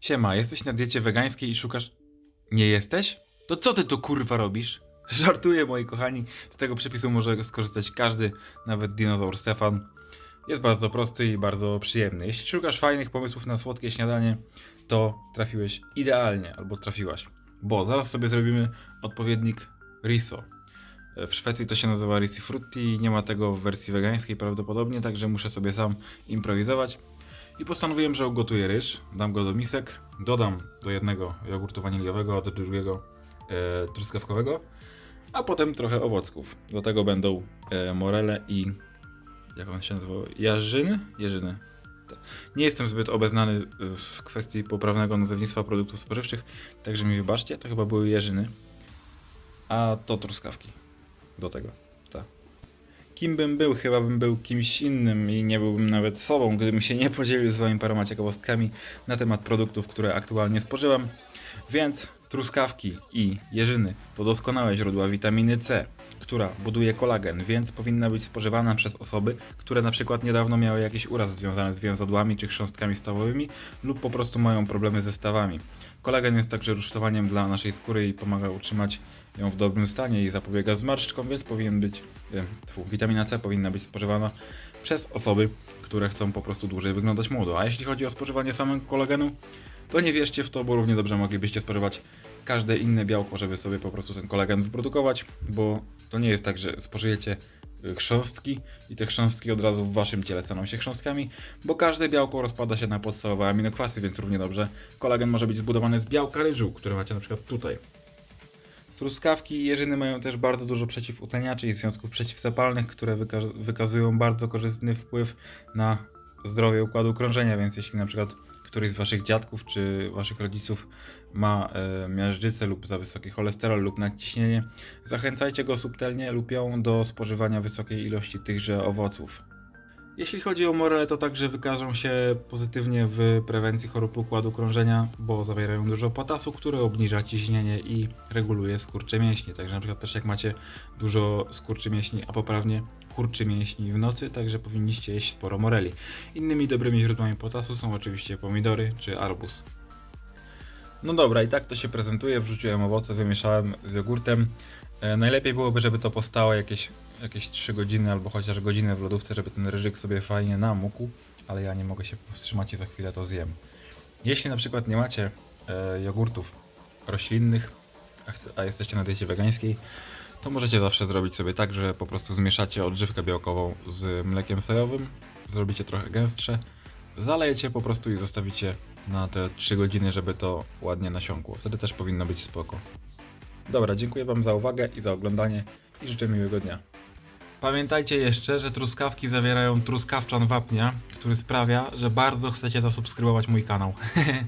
Siema, jesteś na diecie wegańskiej i szukasz... Nie jesteś? To co ty tu kurwa robisz? Żartuję moi kochani, z tego przepisu może skorzystać każdy, nawet dinozaur Stefan. Jest bardzo prosty i bardzo przyjemny. Jeśli szukasz fajnych pomysłów na słodkie śniadanie, to trafiłeś idealnie, albo trafiłaś. Bo zaraz sobie zrobimy odpowiednik riso. W Szwecji to się nazywa risi frutti, nie ma tego w wersji wegańskiej prawdopodobnie, także muszę sobie sam improwizować. I postanowiłem, że ugotuję ryż, dam go do misek, dodam do jednego jogurtu waniliowego, a do drugiego e, truskawkowego, a potem trochę owocków. Do tego będą e, morele i jak on się nazywał? Jarzyny? To- Nie jestem zbyt obeznany w kwestii poprawnego nazewnictwa produktów spożywczych, także mi wybaczcie, to chyba były jeżyny. A to truskawki. Do tego. Kim bym był? Chyba bym był kimś innym i nie byłbym nawet sobą, gdybym się nie podzielił swoimi paroma ciekawostkami na temat produktów, które aktualnie spożywam. Więc truskawki i jeżyny to doskonałe źródła witaminy C, która buduje kolagen, więc powinna być spożywana przez osoby, które na przykład niedawno miały jakiś uraz związany z więzadłami czy chrząstkami stawowymi lub po prostu mają problemy ze stawami. Kolagen jest także rusztowaniem dla naszej skóry i pomaga utrzymać ją w dobrym stanie i zapobiega zmarszczkom, więc powinien być, e, tfu, witamina C powinna być spożywana przez osoby, które chcą po prostu dłużej wyglądać młodo. A jeśli chodzi o spożywanie samego kolagenu, to nie wierzcie w to, bo równie dobrze moglibyście spożywać każde inne białko, żeby sobie po prostu ten kolagen wyprodukować, bo to nie jest tak, że spożyjecie y, chrząstki i te chrząstki od razu w waszym ciele staną się chrząstkami, bo każde białko rozpada się na podstawowe aminokwasy, więc równie dobrze kolagen może być zbudowany z białka ryżu, które macie na przykład tutaj. Truskawki i jeżyny mają też bardzo dużo przeciwutleniaczy i związków przeciwzapalnych, które wyka- wykazują bardzo korzystny wpływ na zdrowie układu krążenia, więc jeśli na przykład któryś z waszych dziadków czy waszych rodziców ma e, miażdżycę lub za wysoki cholesterol lub nadciśnienie, zachęcajcie go subtelnie lub ją do spożywania wysokiej ilości tychże owoców. Jeśli chodzi o morele, to także wykażą się pozytywnie w prewencji chorób układu krążenia, bo zawierają dużo potasu, który obniża ciśnienie i reguluje skurcze mięśni. Także na przykład też jak macie dużo skurczy mięśni, a poprawnie kurczy mięśni w nocy, także powinniście jeść sporo moreli. Innymi dobrymi źródłami potasu są oczywiście pomidory czy arbuz. No dobra, i tak to się prezentuje. Wrzuciłem owoce, wymieszałem z jogurtem. E, najlepiej byłoby, żeby to postało jakieś, jakieś 3 godziny albo chociaż godzinę w lodówce, żeby ten ryżyk sobie fajnie namógł, ale ja nie mogę się powstrzymać i za chwilę to zjem. Jeśli na przykład nie macie e, jogurtów roślinnych, a, a jesteście na diecie wegańskiej, to możecie zawsze zrobić sobie tak, że po prostu zmieszacie odżywkę białkową z mlekiem sojowym, zrobicie trochę gęstsze, zalejecie po prostu i zostawicie na te 3 godziny, żeby to ładnie nasiąkło. Wtedy też powinno być spoko. Dobra, dziękuję Wam za uwagę i za oglądanie i życzę miłego dnia. Pamiętajcie jeszcze, że truskawki zawierają truskawczan wapnia, który sprawia, że bardzo chcecie zasubskrybować mój kanał.